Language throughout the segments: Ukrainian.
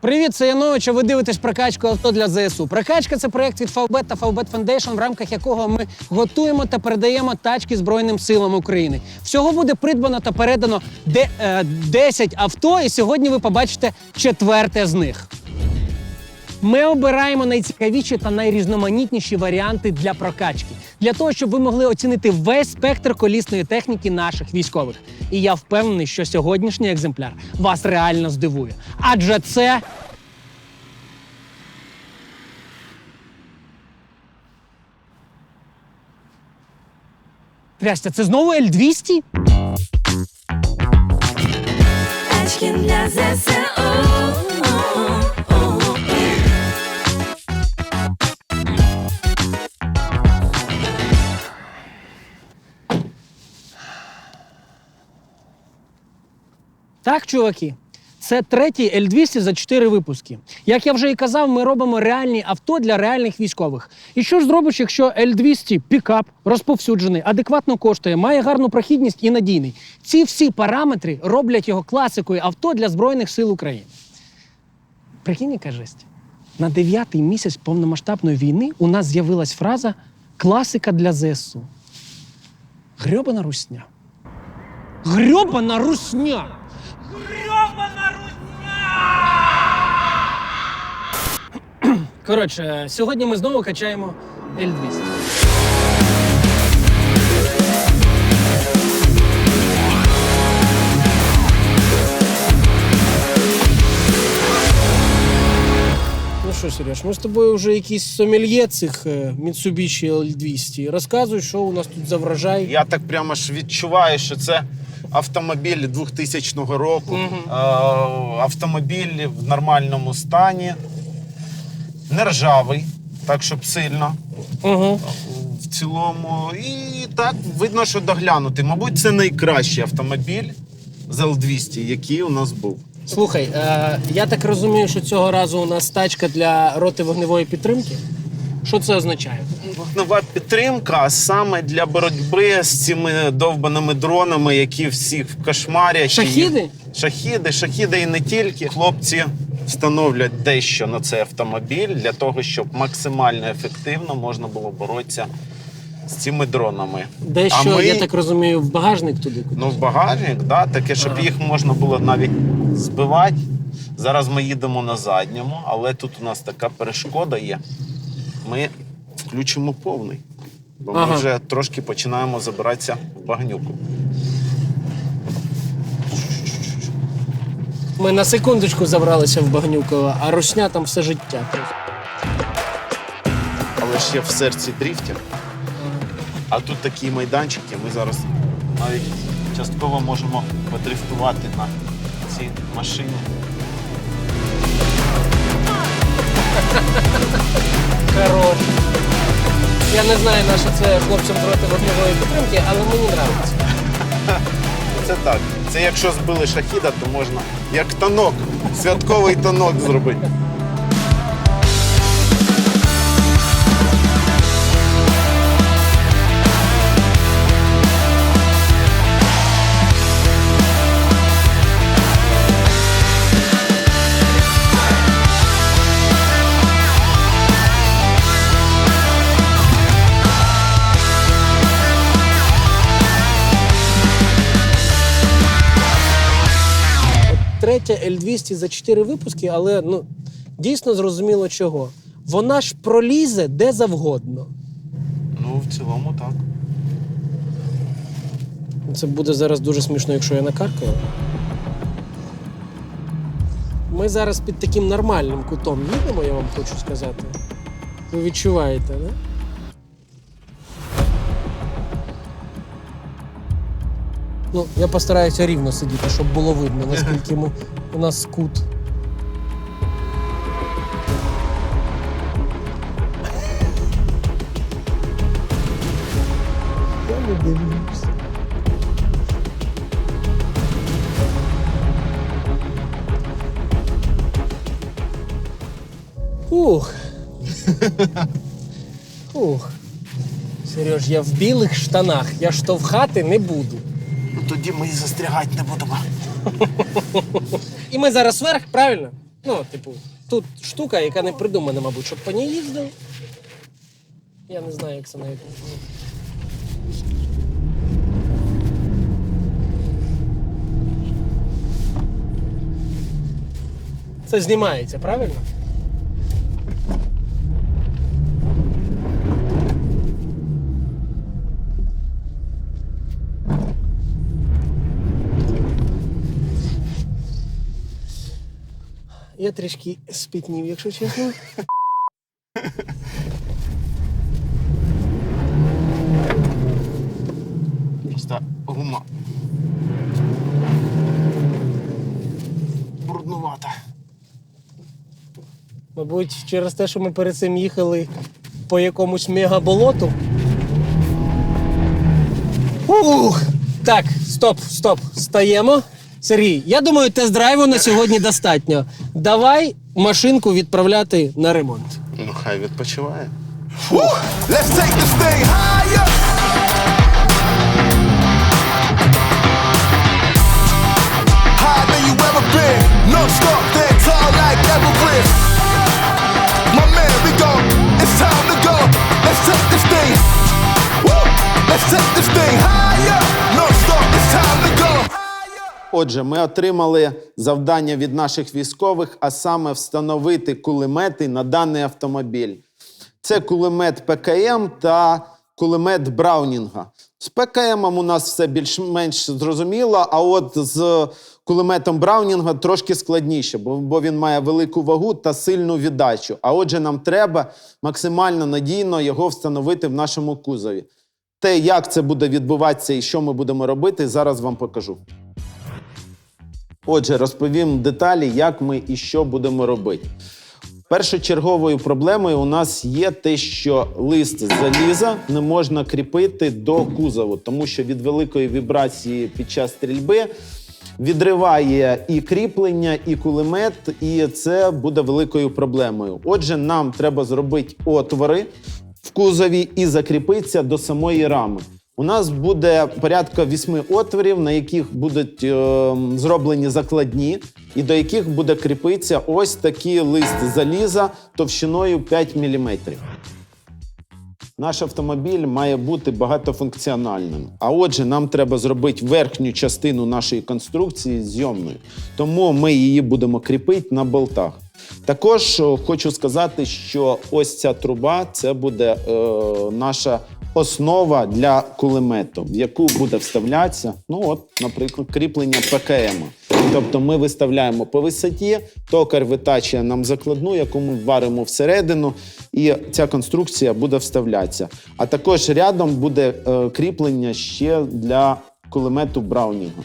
Привіт, це Янович, а ви дивитесь прокачку авто для ЗСУ. Прокачка це проект від Фалбет та Фалбет Фандейшн, в рамках якого ми готуємо та передаємо тачки Збройним силам України. Всього буде придбано та передано де, е, 10 авто, і сьогодні ви побачите четверте з них. Ми обираємо найцікавіші та найрізноманітніші варіанти для прокачки, для того, щоб ви могли оцінити весь спектр колісної техніки наших військових. І я впевнений, що сьогоднішній екземпляр вас реально здивує. Адже це Трястя, це знову L200? Тачки для ЗСУ. Так, чуваки, це третій L200 за 4 випуски. Як я вже і казав, ми робимо реальні авто для реальних військових. І що ж зробиш, якщо L200 пікап розповсюджений, адекватно коштує, має гарну прохідність і надійний. Ці всі параметри роблять його класикою авто для Збройних сил України. Прикинь, яка жесть. На дев'ятий місяць повномасштабної війни у нас з'явилась фраза класика для ЗСУ. Грьобана русня. Грьобана русня! Коротше, сьогодні ми знову качаємо L200. Ну що, Сереж, ми з тобою вже якісь сомельє цих е, Mitsubishi L200. Розказуй, що у нас тут за врожай. Я так прямо ж відчуваю, що це автомобіль 2000 року. Е, Автомобіль в нормальному стані, не ржавий, так щоб сильно. Угу. В цілому. І так видно, що доглянути. Мабуть, це найкращий автомобіль з L200, який у нас був. Слухай, е, я так розумію, що цього разу у нас тачка для роти вогневої підтримки. Що це означає? Вогнева підтримка, саме для боротьби з цими довбаними дронами, які всіх кошмарять. Шахіди? Шахіди, шахіди і не тільки. Хлопці встановлять дещо на цей автомобіль для того, щоб максимально ефективно можна було боротися з цими дронами. Дещо, А ми- я так розумію, в багажник туди. кудись. Ну, в багажник, да, таке, щоб Ага. їх можна було навіть збивати. Зараз ми їдемо на задньому, але тут у нас така перешкода є. Ми включимо повний. Бо ми Ага. вже трошки починаємо забиратися в багнюку. Ми на секундочку забралися в Багнюково, а русня там все життя. Але ж я в серці дріфтів. А тут такі майданчики, ми зараз навіть частково можемо подрифтувати на цій машині. Хорош. Я не знаю, на що це хлопцям проти вогневої підтримки, але мені подобається. Це так. Це якщо збили шахіда, то можна як танок, святковий танок зробити. Третя L200 за 4 випуски, але ну, дійсно зрозуміло чого. Вона ж пролізе де завгодно. Ну, в цілому так. Це буде зараз дуже смішно, якщо я накаркаю. Ми зараз під таким нормальним кутом їдемо, я вам хочу сказати. Ви відчуваєте, не? Ну, я постараюся рівно сидіти, щоб було видно, наскільки ми, у нас кут. Я не дивлюся. Ух. Ух. Сереж, я в білих штанах. Я штовхати не буду. Ну тоді ми і застрягати не будемо. І ми зараз вверх, правильно? Ну, типу, тут штука, яка не придумана, мабуть, щоб по ній їздив. Я не знаю, як це навіть. Це знімається, правильно? Я трішки спітнів, якщо чесно. Просто гума. Бруднувата. Мабуть, через те, що ми перед цим їхали по якомусь мегаболоту. Ух! Так, стоп, стоп, стаємо. Сергій, я думаю, тест-драйву на сьогодні достатньо. Давай машинку відправляти на ремонт. Ну, хай відпочиває. Let's take this thing higher. Higher than you ever been. No stop, then tall like Everest. My man, we go. It's time to go. Let's take this thing. Woo! Let's take this thing higher. No stop, it's time to go. Отже, ми отримали завдання від наших військових, а саме встановити кулемети на даний автомобіль. Це кулемет ПКМ та кулемет Браунінга. З ПКМ у нас все більш-менш зрозуміло, а от з кулеметом Браунінга трошки складніше, бо, він має велику вагу та сильну віддачу. А отже, нам треба максимально надійно його встановити в нашому кузові. Те, як це буде відбуватися і що ми будемо робити, зараз вам покажу. Отже, розповім деталі, як ми і що будемо робити. Першочерговою проблемою у нас є те, що лист заліза не можна кріпити до кузову, тому що від великої вібрації під час стрільби відриває і кріплення, і кулемет, і це буде великою проблемою. Отже, нам треба зробити отвори в кузові і закріпитися до самої рами. У нас буде порядка вісьми отворів, на яких будуть е, зроблені закладні, і до яких буде кріпитися ось такий лист заліза товщиною 5 мм. Наш автомобіль має бути багатофункціональним. А отже, нам треба зробити верхню частину нашої конструкції зйомною. Тому ми її будемо кріпити на болтах. Також хочу сказати, що ось ця труба це буде е, наша основа для кулемету, в яку буде вставлятися, ну от, наприклад, кріплення ПКМ. Тобто ми виставляємо по висоті, токар витачує нам закладну, яку ми варимо всередину, і ця конструкція буде вставлятися. А також рядом буде е, кріплення ще для кулемету Браунінга.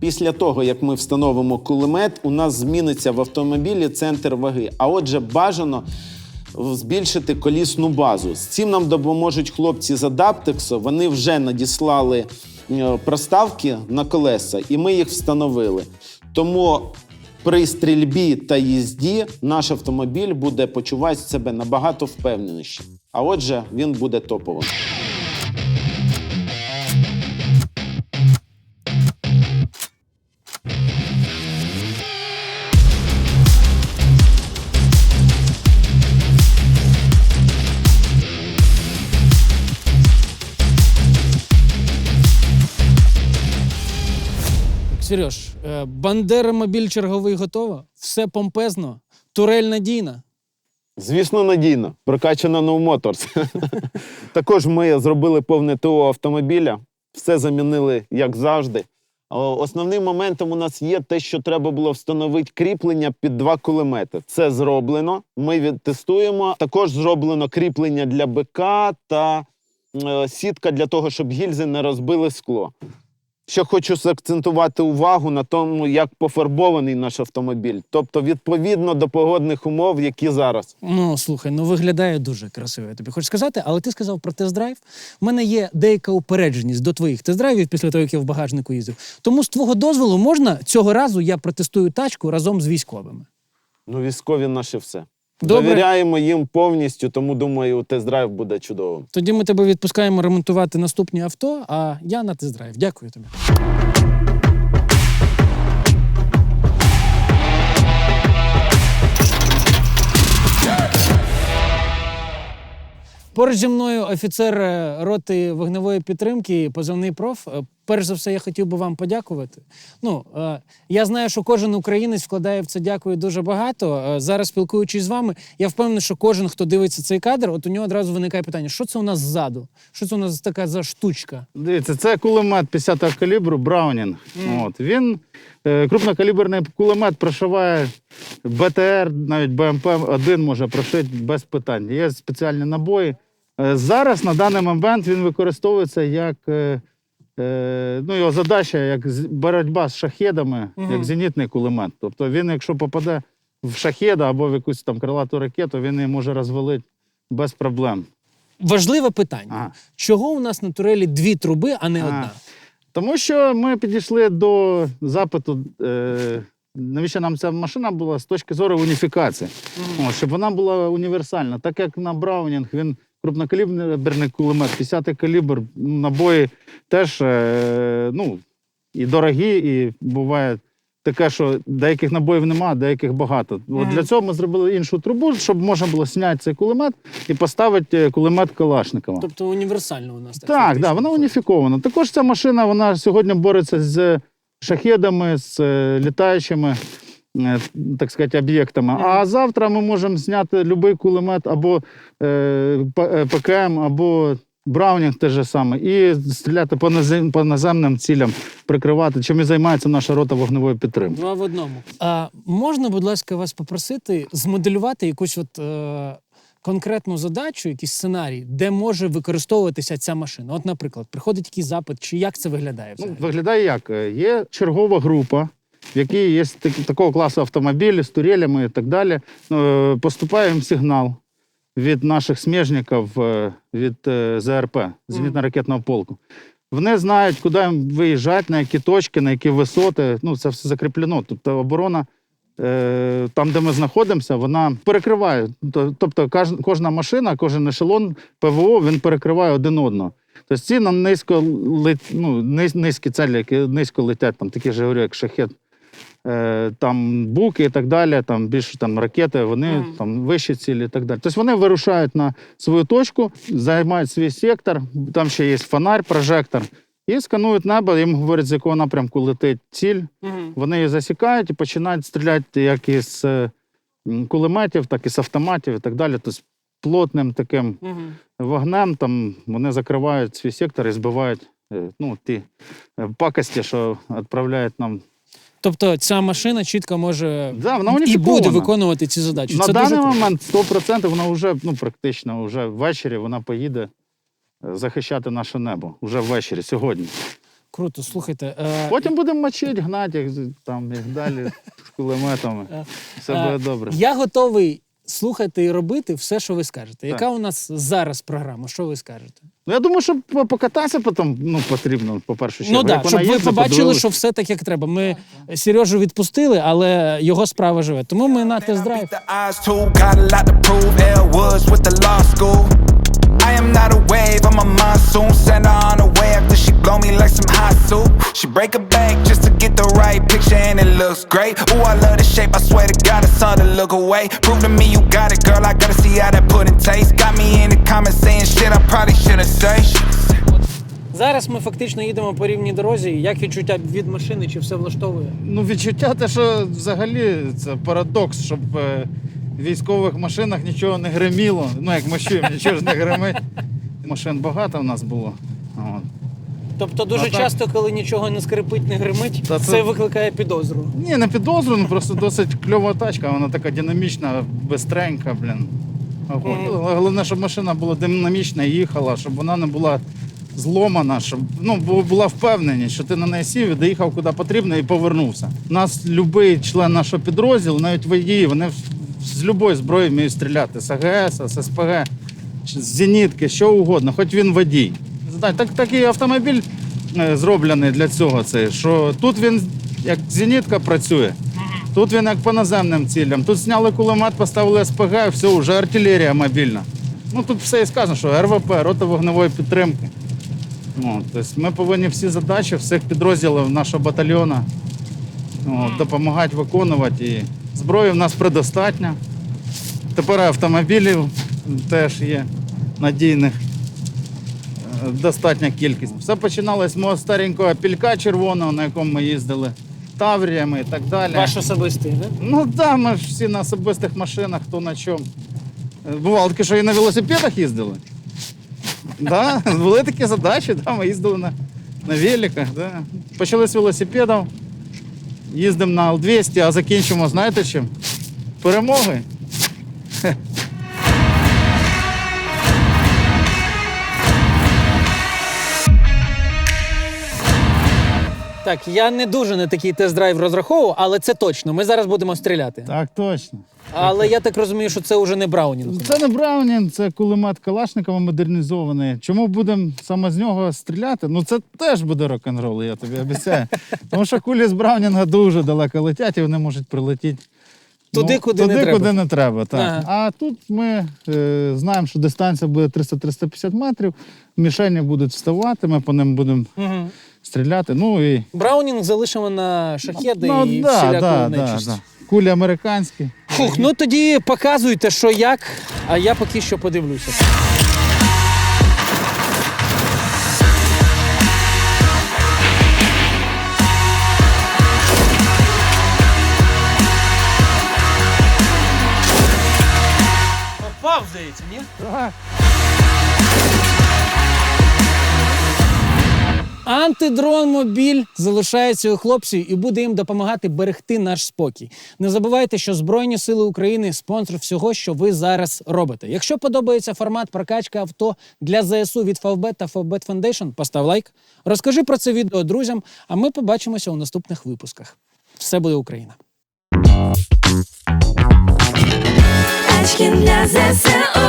Після того, як ми встановимо кулемет, у нас зміниться в автомобілі центр ваги. А отже, бажано збільшити колісну базу. З цим нам допоможуть хлопці з Адаптексу. Вони вже надіслали е, проставки на колеса, і ми їх встановили. Тому при стрільбі та їзді наш автомобіль буде почувати себе набагато впевненіше. А отже, він буде топовим. Сереж, е, Бандера мобіль черговий готова, все помпезно, турель надійна. Звісно, надійно, прокачана No Motors. Також ми зробили повне ТО автомобіля, все замінили як завжди. Основним моментом у нас є те, що треба було встановити кріплення під два кулемети. Це зроблено. Ми відтестуємо. Також зроблено кріплення для БК та е, сітка для того, щоб гільзи не розбили скло. Ще хочу заакцентувати увагу на тому, як пофарбований наш автомобіль, тобто відповідно до погодних умов, які зараз. Ну, слухай, ну виглядає дуже красиво, я тобі хочу сказати, але ти сказав про тест-драйв. У мене є деяка упередженість до твоїх тест-драйвів після того, як я в багажнику їздив. Тому з твого дозволу можна цього разу я протестую тачку разом з військовими. Ну, військові наше все. Добре. Довіряємо їм повністю, тому думаю, тест-драйв буде чудово. Тоді ми тебе відпускаємо ремонтувати наступні авто, а я на тест-драйв. Дякую тобі. Поруч зі мною офіцер е, роти вогневої підтримки, позовний проф. Е, Перш за все, я хотів би вам подякувати. Ну, е, я знаю, що кожен українець вкладає в це дякую дуже багато. Е, зараз спілкуючись з вами, я впевнений, що кожен, хто дивиться цей кадр, от у нього одразу виникає питання: що це у нас ззаду? Що це у нас така за штучка? Дивіться, це кулемет 50-го калібру Браунінг. От. Він е, крупнокаліберний кулемет прошиває БТР, навіть БМП-1 може прошити без питань. Є спеціальні набої. Зараз на даний момент він використовується як. Е, Ну, його задача як боротьба з шахедами, як зенітний кулемет. Тобто він, якщо попаде в шахеда або в якусь там крилату ракету, він її може розвалити без проблем. Важливе питання: Ага. чого у нас на турелі дві труби, а не А. одна? Тому що ми підійшли до запиту, е, навіщо нам ця машина була з точки зору уніфікації, О, щоб вона була універсальна. Так як на Браунінг він крупнокаліберний кулемет, 50-й калібр, набої теж е, ну, і дорогі, і буває таке, що деяких набоїв нема, деяких багато. От для цього ми зробили іншу трубу, щоб можна було зняти цей кулемет і поставити е, кулемет Калашникова. Тобто універсально у нас так. Так, да, вона уніфікована. Також ця машина вона сьогодні бореться з шахедами, з е, літаючими, так сказати, об'єктами. А завтра ми можемо зняти будь-який кулемет або е, е, ПКМ, або Браунінг те же саме, і стріляти по, назем, по наземним цілям, прикривати, чим і займається наша рота вогневої підтримки. Два в одному. А, можна, будь ласка, вас попросити змоделювати якусь от, е, конкретну задачу, якийсь сценарій, де може використовуватися ця машина? От, наприклад, приходить якийсь запит, чи як це виглядає Ну, виглядає як? Е, Є чергова група, в якій є такого класу автомобілі з турелями і так далі. Е, Поступає їм сигнал від наших сміжників, е, від е, ЗРП, зенітно-ракетного полку. Вони знають, куди їм виїжджати, на які точки, на які висоти. Ну, це все закріплено. Тобто оборона. Там, де ми знаходимося, вона перекриває. Тобто- кожна машина, кожен ешелон ПВО він перекриває один одного. Тобто ці на низько ну, низькі цілі, які низько летять, там такі ж говорю, як шахет, там буки і так далі, там більше там ракети, вони там вищі цілі і так далі. Тобто вони вирушають на свою точку, займають свій сектор, там ще є фонарь, прожектор, і сканують небо, їм говорять, з якого напрямку летить ціль. Вони її засікають і починають стріляти як із е, кулеметів, так і з автоматів і так далі. Тобто плотним таким вогнем там вони закривають свій сектор і збивають е, ну, ті е, пакості, що відправляють нам. Тобто ця машина чітко може Да, вона і буде виконувати ці задачі. На це даний дуже момент 100% вона вже ну, практично вже ввечері вона поїде е, захищати наше небо. вже ввечері, сьогодні. круто. Слухайте, е, Потім будемо мочити, гнати, як, там, як далі з кулеметами. Все е, буде добре. Я готовий слухати і робити все, що ви скажете. Яка у нас зараз програма? Що ви скажете? Ну, я думаю, що по- покататися потім ну, потрібно, по-перше. Ну так, щоб ви побачили, що все так, як треба. Ми Сережу відпустили, але його справа живе. Тому ми на тест-драйв. I am not a wave, I'm a monsoon. Send her on the way after she blow me like some hot soup. She break a bank just to get the right picture, and it looks great. Ooh, I love the shape, I swear to God, it's hard to look away. Prove to me you got it, girl. I gotta see how that pudding tastes. Got me in the comments saying shit I probably shouldn't say. Зараз ми фактично їдемо по рівній дорозі. Як відчуття від машини, чи все влаштовує? Ну, відчуття те, що взагалі це парадокс, щоб е, військових машинах нічого не гриміло. Ну, як ми чуємо, нічого ж не гримить. Машин багато в нас було. От. Тобто дуже Ну, так. часто, коли нічого не скрипить, не гримить, Та це це- викликає підозру. Ні, не підозрюю, ну просто досить кльова тачка, вона така динамічна, бистренька, блін. Огонь. Але Головне, щоб машина була динамічна і їхала, щоб вона не була зломана, щоб ну, бу- була впевненість, що ти на неї сів і доїхав куди потрібно і повернувся. У нас будь-який член нашого підрозділу, навіть водії, вони з будь-якої зброї вміють стріляти, з АГС, з СПГ, з зенітки, що угодно, хоч він водій. Так, такий автомобіль е, зроблений для цього, цей, що тут він як зенітка працює. Тут він як по наземним цілям. Тут зняли кулемет, поставили СПГ, все, вже артилерія мобільна. Ну тут все і сказано, що РВП, рота вогневої підтримки. Ну, тобто ми повинні всі задачі всіх підрозділів нашого батальйону от, допомагати виконувати. І зброї в нас предостатньо. Тепер автомобілів теж є. надійних. е, Достатня кількість. Все починалось з мого старенького пілька червоного, на якому ми їздили тавріями і так далі. Ваш особистий, да? Ну так, ми ж всі на особистих машинах, хто на чому. Е, Бувало таке, що і на велосипедах їздили. Да, були такі задачі, да, ми їздили на, на великах. Да. Почали з велосипедів, їздимо на Л-200, а закінчимо, знаєте чим? Перемоги. Так, я не дуже на такий тест-драйв розраховував, але це точно. Ми зараз будемо стріляти. Так, точно. Але я так розумію, що це вже не Браунінг. Це не Браунін, це кулемет Калашникова модернізований. Чому будемо саме з нього стріляти? Ну це теж буде рок-н-рол, я тобі обіцяю. Тому що кулі з Браунінга дуже далеко летять і вони можуть прилетіти. Туди, куди не треба. куди не треба. Так. Ага. А тут ми е, знаємо, що дистанція буде 300-350 метрів, мішені будуть вставати, ми по ним будемо Угу. стріляти. Ну і Браунінг залишимо на шахеди ну, і да, всіляку да, да, да. кулі американські. Фух, ну тоді показуйте, що як, а я поки що подивлюся. Антидрон мобіль залишається у хлопців і буде їм допомагати берегти наш спокій. Не забувайте, що Збройні Сили України спонсор всього, що ви зараз робите. Якщо подобається формат прокачки авто для ЗСУ від Favbet та Favbet Foundation, постав лайк, розкажи про це відео друзям, а ми побачимося у наступних випусках. Все буде Україна! Seçkin lezzetse oh,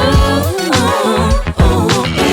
oh, oh, oh.